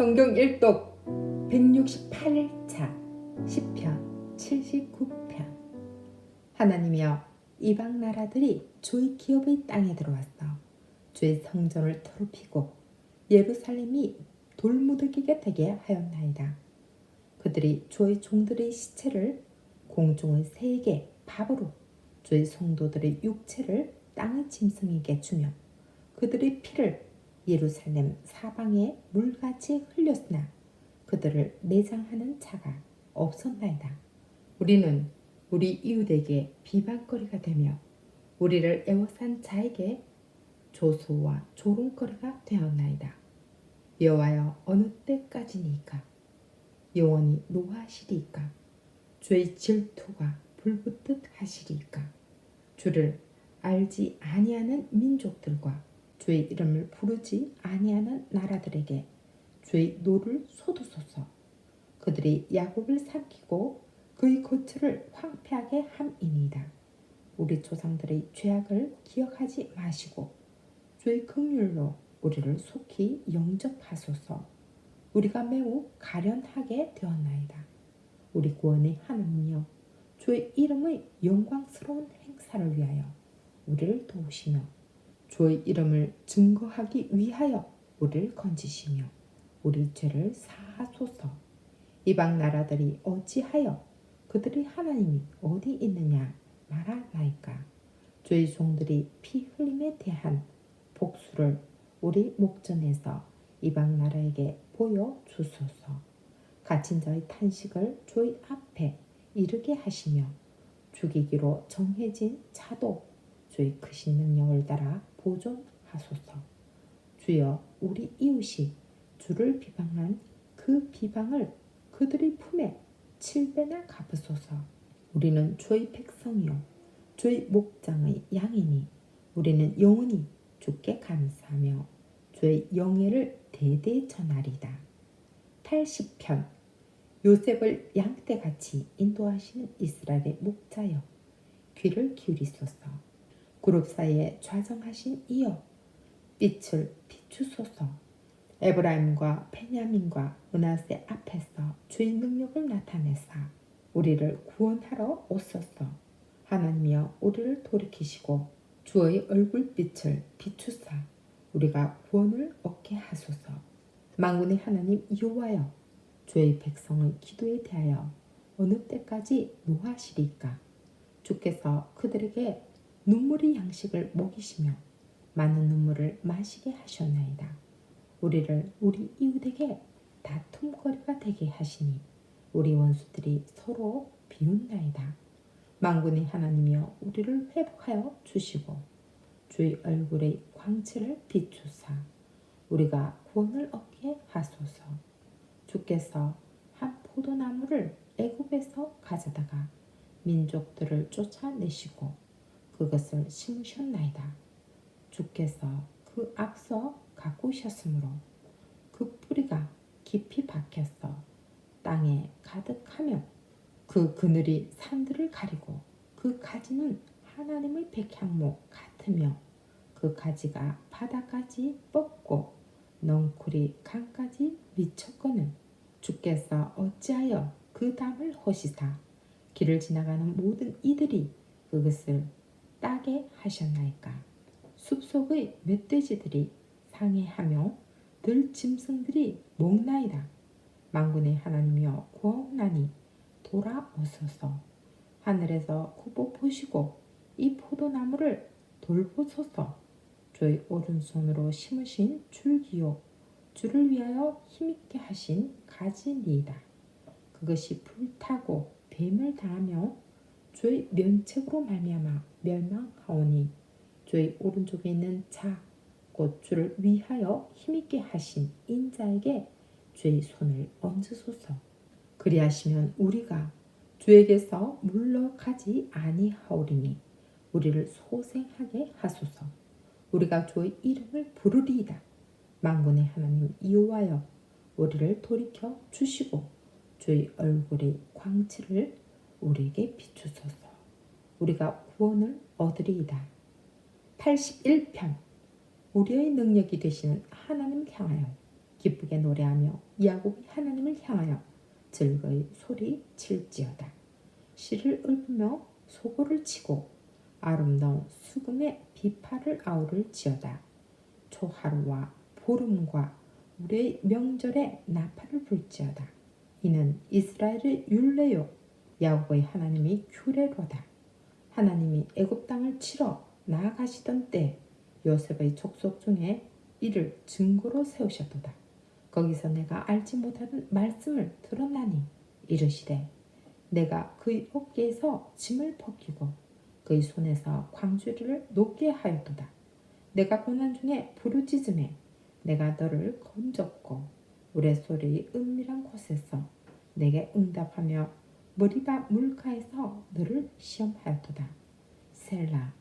성경 1독 168일차 10편 79편. 하나님이여 이방 나라들이 주의 기업의 땅에 들어왔어. 주의 성전을 더럽히고 예루살렘이 돌무더기가 되게 하였나이다. 그들이 주의 종들의 시체를 공중의 새에게 밥으로 주의 성도들의 육체를 땅의 짐승에게 주며 그들의 피를 예루살렘 사방에 물같이 흘렸으나 그들을 매장하는 자가 없었나이다. 우리는 우리 이웃에게 비방거리가 되며 우리를 애워싼 자에게 조소와 조롱거리가 되었나이다. 여호와여 어느 때까지니까 영원히 노하시리이까 주의 질투가 불붙듯 하시리이까 주를 알지 아니하는 민족들과 주의 이름을 부르지 아니하는 나라들에게 주의 노를 쏟으소서. 그들이 야곱을 삼키고 그의 거처를 황폐하게 함이니이다. 우리 조상들의 죄악을 기억하지 마시고 주의 긍휼로 우리를 속히 영접하소서. 우리가 매우 가련하게 되었나이다. 우리 구원의 하나님이여 주의 이름의 영광스러운 행사를 위하여 우리를 도우시며 주의 이름을 증거하기 위하여 우리를 건지시며 우리 죄를 사하소서. 이방 나라들이 어찌하여 그들의 하나님이 어디 있느냐 말하나이까. 주의 종들이 피 흘림에 대한 복수를 우리 목전에서 이방 나라에게 보여 주소서. 갇힌 자의 탄식을 주의 앞에 이르게 하시며 죽이기로 정해진 자도 주의 크신 능력을 따라 보존하소서. 주여 우리 이웃이 주를 비방한 그 비방을 그들의 품에 칠배나 갚으소서. 우리는 주의 백성이요 주의 목장의 양이니 우리는 영원히 주께 감사하며 주의 영예를 대대 전하리다. 80편 요셉을 양떼같이 인도하시는 이스라엘의 목자여 귀를 기울이소서. 그룹 사이에 좌정하신 이여 빛을 비추소서. 에브라임과 베냐민과 은하세 앞에서 주의 능력을 나타내사 우리를 구원하러 오소서. 하나님이여 우리를 돌이키시고 주의 얼굴빛을 비추사 우리가 구원을 얻게 하소서. 망군의 하나님 여호와여 주의 백성의 기도에 대하여 어느 때까지 노하시리까? 주께서 그들에게 눈물의 양식을 먹이시며 많은 눈물을 마시게 하셨나이다. 우리를 우리 이웃에게 다툼거리가 되게 하시니 우리 원수들이 서로 비웃나이다. 망군의 하나님이여 우리를 회복하여 주시고 주의 얼굴의 광채를 비추사 우리가 구원을 얻게 하소서. 주께서 한 포도나무를 애굽에서 가져다가 민족들을 쫓아내시고 그것을 심으셨나이다. 주께서 그 앞서 가꾸셨으므로 그 뿌리가 깊이 박혔어 땅에 가득하며 그 그늘이 산들을 가리고 그 가지는 하나님의 백향목 같으며 그 가지가 바다까지 뻗고 넝쿨이 강까지 미쳤거늘 주께서 어찌하여 그 담을 허시사 길을 지나가는 모든 이들이 그것을 따게 하셨나이까. 숲속의 멧돼지들이 상해하며 들짐승들이 목나이다. 망군의 하나님이여 구하옵나니 돌아오소서. 하늘에서 굽어 보시고 이 포도나무를 돌보소서. 저희 오른손으로 심으신 줄기요 주를 위하여 힘있게 하신 가지니이다. 그것이 불타고 뱀을 당하며 주의 면책으로 말미암아 멸망하오니 주의 오른쪽에 있는 자 곧 주를 위하여 힘있게 하신 인자에게 주의 손을 얹으소서. 그리하시면 우리가 주에게서 물러가지 아니하오리니 우리를 소생하게 하소서. 우리가 주의 이름을 부르리이다. 만군의 하나님 이호하여 우리를 돌이켜 주시고 주의 얼굴의 광채를 우리에게 비추소서. 우리가 구원을 얻으리이다. 81편 우리의 능력이 되시는 하나님 향하여 기쁘게 노래하며 야곱의 하나님을 향하여 즐거이 소리 칠지어다. 씨를 읊으며 소고를 치고 아름다운 수금의 비파를 아우를 지어다. 초하루와 보름과 우리의 명절에 나팔을 불지어다. 이는 이스라엘의 율례요 야곱의 하나님이 규례로다. 하나님이 애굽 땅을 치러 나아가시던 때 요셉의 족속 중에 이를 증거로 세우셨도다. 거기서 내가 알지 못하는 말씀을 들었나니 이르시되 내가 그의 어깨에서 짐을 벗기고 그의 손에서 광주리를 놓게 하였도다. 내가 고난 중에 부르짖음에 내가 너를 건졌고 우레소리 은밀한 곳에서 내게 응답하며 머리바 물가에서 너를 시험하였도다. 셀라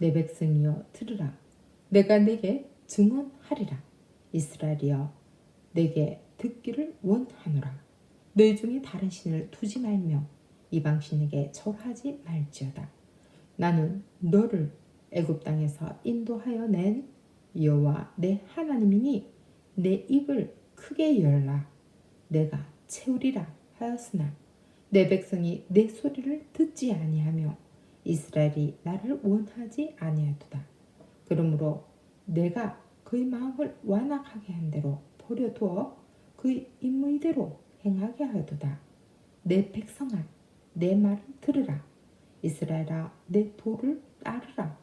내 백성이여 들으라. 내가 내게 증언하리라. 이스라엘이여 내게 듣기를 원하노라. 너희 중에 다른 신을 두지 말며 이방 신에게 절하지 말지어다. 나는 너를 애굽 땅에서 인도하여 낸 여호와 내 하나님이니 내 입을 크게 열라. 내가 채우리라 하였으나 내 백성이 내 소리를 듣지 아니하며 이스라엘이 나를 원하지 아니하도다. 그러므로 내가 그의 마음을 완악하게 한 대로 버려두어 그의 임의대로 행하게 하도다. 내 백성아, 내 말을 들으라. 이스라엘아, 내 도를 따르라.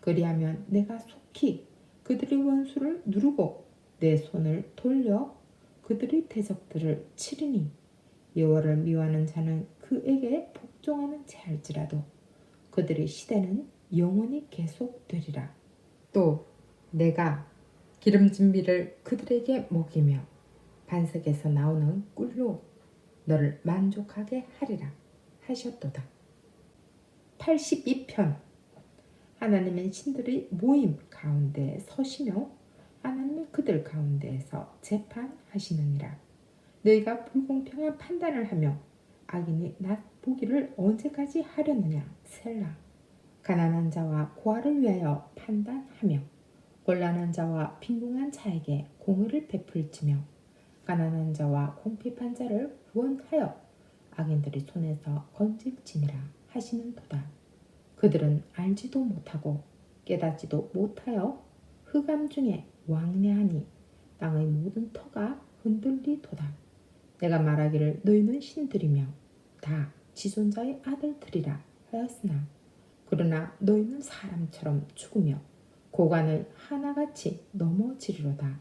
그리하면 내가 속히 그들의 원수를 누르고 내 손을 돌려 그들의 대적들을 치리니 여호와를 미워하는 자는 그에게 복종하는 자일지라도 그들의 시대는 영원히 계속되리라. 또 내가 기름진 비를 그들에게 먹이며 반석에서 나오는 꿀로 너를 만족하게 하리라 하셨도다. 82편 하나님은 신들의 모임 가운데 서시며 하나님은 그들 가운데에서 재판하시느니라. 너희가 불공평한 판단을 하며 악인이 낫 보기를 언제까지 하려느냐? 셀라. 가난한 자와 고아를 위하여 판단하며 곤란한 자와 빈궁한 자에게 공의를 베풀지며 가난한 자와 공핍한 자를 구원하여 악인들의 손에서 건질지니라 하시는 도다. 그들은 알지도 못하고 깨닫지도 못하여 흑암 중에 왕래하니 땅의 모든 터가 흔들리도다 내가 말하기를 너희는 신들이며 다 지존자의 아들들이라 하였으나 그러나 너희는 사람처럼 죽으며 고관을 하나같이 넘어지리로다.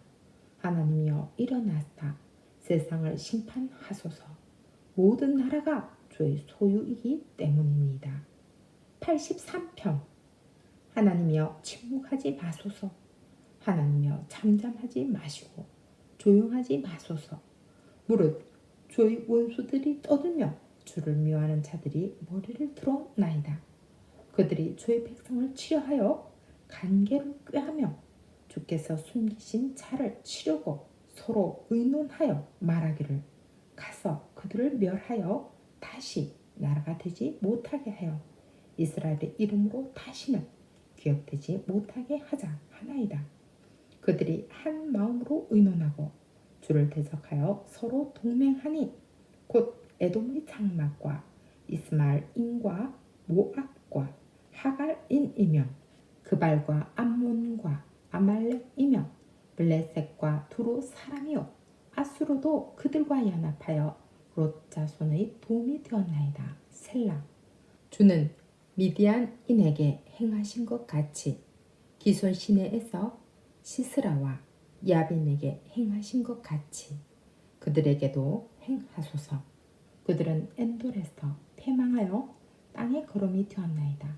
하나님이여 일어났다 세상을 심판하소서. 모든 나라가 주의 소유이기 때문입니다. 83편. 하나님이여 침묵하지 마소서. 하나님이여 잠잠하지 마시고 조용하지 마소서 무릇 주의 원수들이 떠들며 주를 미워하는 자들이 머리를 들어 나이다. 그들이 주의 백성을 치려하여 간계를 꾀하며 주께서 숨기신 차를 치려고 서로 의논하여 말하기를 가서 그들을 멸하여 다시 나라가 되지 못하게 하여 이스라엘의 이름으로 다시는 기억되지 못하게 하자 하나이다. 그들이 한 마음으로 의논하고 주를 대적하여 서로 동맹하니 곧 에돔의 장막과 이스마엘인과 모압과 하갈인이며 그발과 암몬과 아말렉이며 블레셋과 두로 사람이요 아수로도 그들과 연합하여 롯 자손의 도움이 되었나이다. 셀라 주는 미디안인에게 행하신 것 같이 기손 시내에서 시스라와 야빈에게 행하신 것 같이 그들에게도 행하소서. 그들은 엔돌에서 패망하여 땅에 걸음이 되었나이다.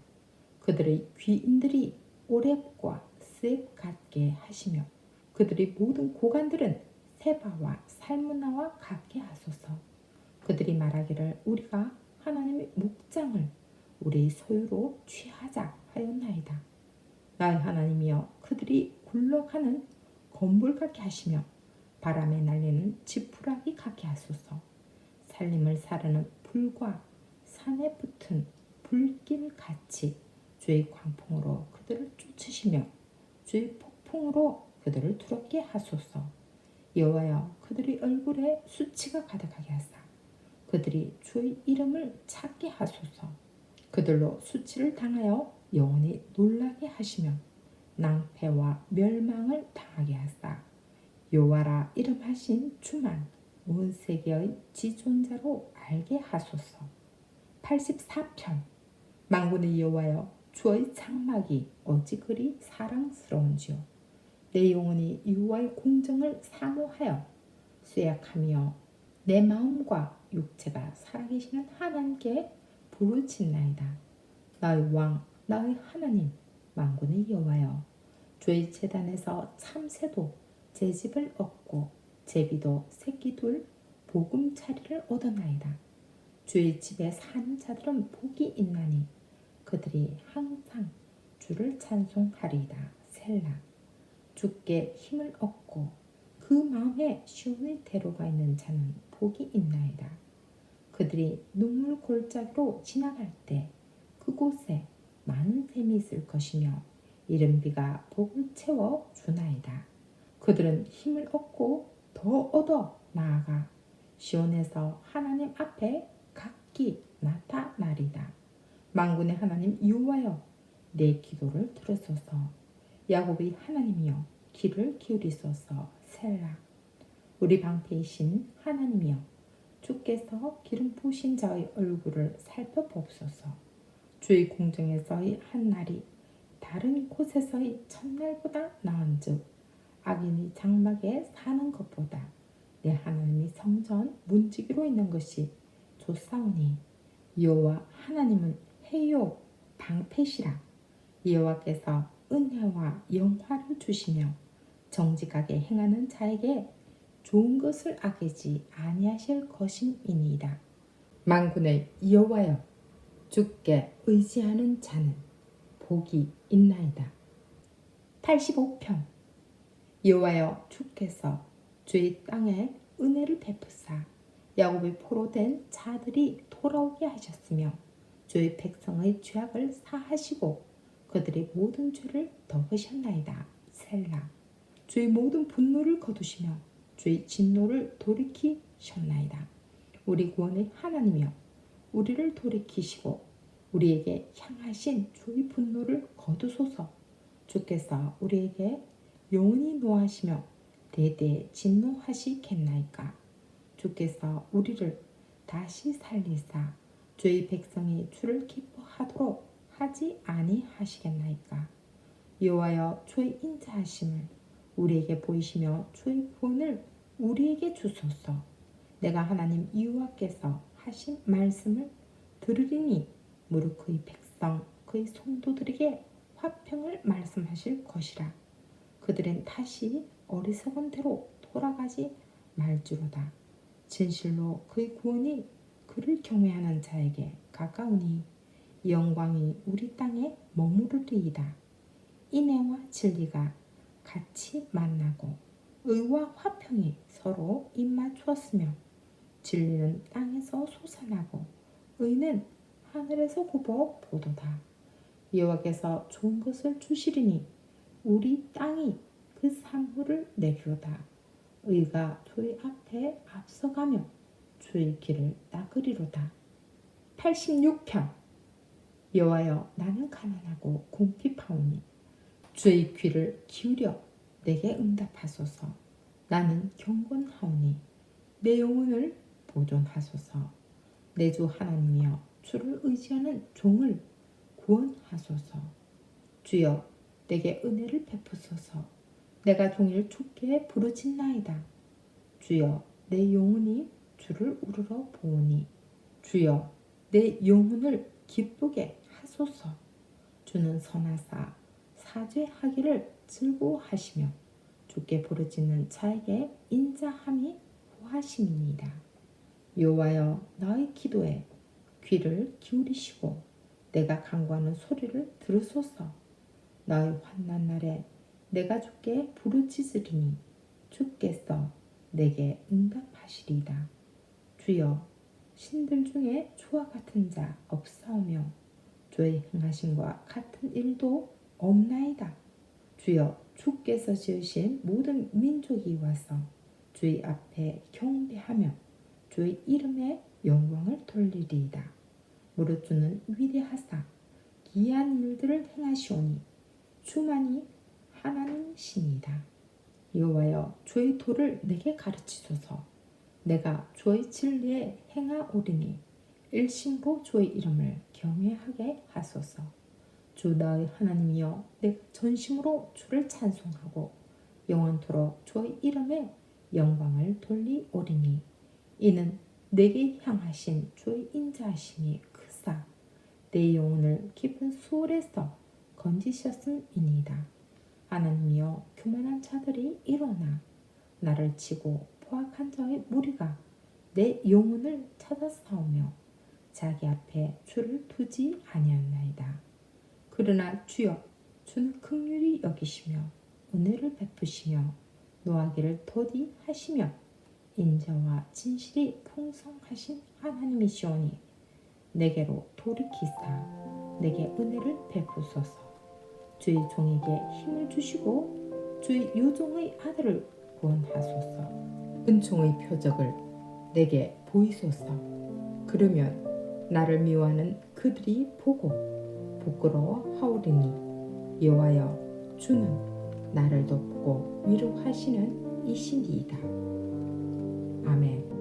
그들의 귀인들이 오랩과 습 같게 하시며 그들의 모든 고관들은 세바와 살문나와 같게 하소서. 그들이 말하기를 우리가 하나님의 목장을 우리 소유로 취하자 하였나이다. 나의 하나님이여 그들이 굴러가는 건불 같게 하시며 바람에 날리는 지푸라기 같게 하소서. 살림을 사르는 불과 산에 붙은 불길 같이 주의 광풍으로 그들을 쫓으시며 주의 폭풍으로 그들을 두렵게 하소서. 여호와여 그들의 얼굴에 수치가 가득하게 하사 그들이 주의 이름을 찾게 하소서 그들로 수치를 당하여 영원히 놀라게 하시며 낭패와 멸망을 당하게 하사. 여호와라 이름하신 주만 온 세계의 지존자로 알게 하소서. 84편. 망군의 여호와여 주의 장막이 어찌 그리 사랑스러운지요? 내 영혼이 여호와의 공정을 사모하여 쇠약하며 내 마음과 육체가 살아계시는 하나님께 부르짖나이다. 나의 왕 나의 하나님 망군의 여호와여 주의 재단에서 참새도 제 집을 얻고 제비도 새끼 둘 보금차리를 얻어나이다. 주의 집에 사는 자들은 복이 있나니 그들이 항상 주를 찬송하리이다. 셀라. 주께 힘을 얻고 그 마음에 시온의 대로가 있는 자는 복이 있나이다. 그들이 눈물 골짜기로 지나갈 때 그곳에 많은 샘이 있을 것이며 이른 비가 복을 채워 주나이다 그들은 힘을 얻고 더 얻어 나아가 시온에서 하나님 앞에 각기 나타나리다. 만군의 하나님 여호와여 내 기도를 들으소서. 야곱의 하나님이여 귀를 기울이소서. 셀라. 우리 방패이신 하나님이여 주께서 기름 부으신 자의 얼굴을 살펴보소서. 주의 공정에서의 한 날이 다른 곳에서의 첫날보다 나은즉 악인이 장막에 사는 것보다 내 하나님이 성전 문지기로 있는 것이 좋사오니 여호와 하나님은 해요 방패시라 여호와께서 은혜와 영화를 주시며 정직하게 행하는 자에게 좋은 것을 아끼지 아니하실 것임이니이다. 만군의 여호와여 주께 의지하는 자는 복이 있나이다. 85편 여호와여 주께서 주의 땅에 은혜를 베푸사 야곱의 포로 된 자들이 돌아오게 하셨으며 주의 백성의 죄악을 사하시고 그들의 모든 죄를 덮으셨나이다. 셀라 주의 모든 분노를 거두시며 주의 진노를 돌이키셨나이다. 우리 구원의 하나님이여 우리를 돌이키시고 우리에게 향하신 주의 분노를 거두소서. 주께서 우리에게 영원히 노하시며 대대 진노하시겠나이까? 주께서 우리를 다시 살리사 주의 백성이 주를 기뻐하도록 하지 아니하시겠나이까? 여호와여 주의 인자하심을 우리에게 보이시며 주의 구원을 우리에게 주소서. 내가 하나님 여호와께서 하신 말씀을 들으리니 무릇 그의 백성 그의 성도들에게 화평을 말씀하실 것이라 그들은 다시 어리석은 대로 돌아가지 말지로다. 진실로 그의 구원이 그를 경외하는 자에게 가까우니 영광이 우리 땅에 머무르리이다. 인애와 진리가 같이 만나고 의와 화평이 서로 입맞추었으며 진리는 땅에서 솟아나고 의는 하늘에서 굽어 보도다. 여호와께서 좋은 것을 주시리니 우리 땅이 그 산물을 내리로다. 의가 주의 앞에 앞서가며 주의 길을 닦으리로다. 86편 여호와여 나는 가난하고 궁핍하오니 주의 귀를 기울여 내게 응답하소서. 나는 경건하오니 내 영혼을 보존하소서. 내 주 하나님이여 주를 의지하는 종을 구원하소서. 주여 내게 은혜를 베푸소서. 내가 종일 주께 부르짖나이다. 주여 내 영혼이 주를 우러러 보오니 주여 내 영혼을 기쁘게 하소서. 주는 선하사 사죄하기를 즐거워하시며 주께 부르짖는 자에게 인자함이 구하심이니이다. 여호와여 나의 기도에 귀를 기울이시고 내가 간구하는 소리를 들으소서. 나의 환난 날에 내가 주께 부르짖으리니 주께서 내게 응답하시리이다. 주여 신들 중에 주와 같은 자 없사오며 주의 행하심과 같은 일도 없나이다. 주여 주께서 지으신 모든 민족이 와서 주의 앞에 경배하며 주의 이름에 영광을 돌리리이다. 무릇 주는 위대하사 기이한 일들을 행하시오니 주만이 하나님이시니이다. 여호와여 주의 도를 내게 가르치소서. 내가 주의 진리에 행하오리니 일심보 주의 이름을 경외하게 하소서. 주 나의 하나님이여 내가 전심으로 주를 찬송하고 영원토록 주의 이름에 영광을 돌리오리니 이는 내게 향하신 주의 인자하심이 내 영혼을 깊은 수월에서 건지셨음이니이다. 하나님이여 교만한 자들이 일어나 나를 치고 포악한 자의 무리가 내 영혼을 찾아 싸우며 자기 앞에 주를 두지 아니하나이다. 그러나 주여 주는 긍휼히 여기시며 은혜를 베푸시며 노하기를 더디 하시며 인자와 진실이 풍성하신 하나님이시오니 내게로 돌이키사 내게 은혜를 베푸소서. 주의 종에게 힘을 주시고 주의 요종의 아들을 구원하소서. 은총의 표적을 내게 보이소서. 그러면 나를 미워하는 그들이 보고 부끄러워 하오리니 여호와여 주는 나를 돕고 위로하시는 이신이이다. 아멘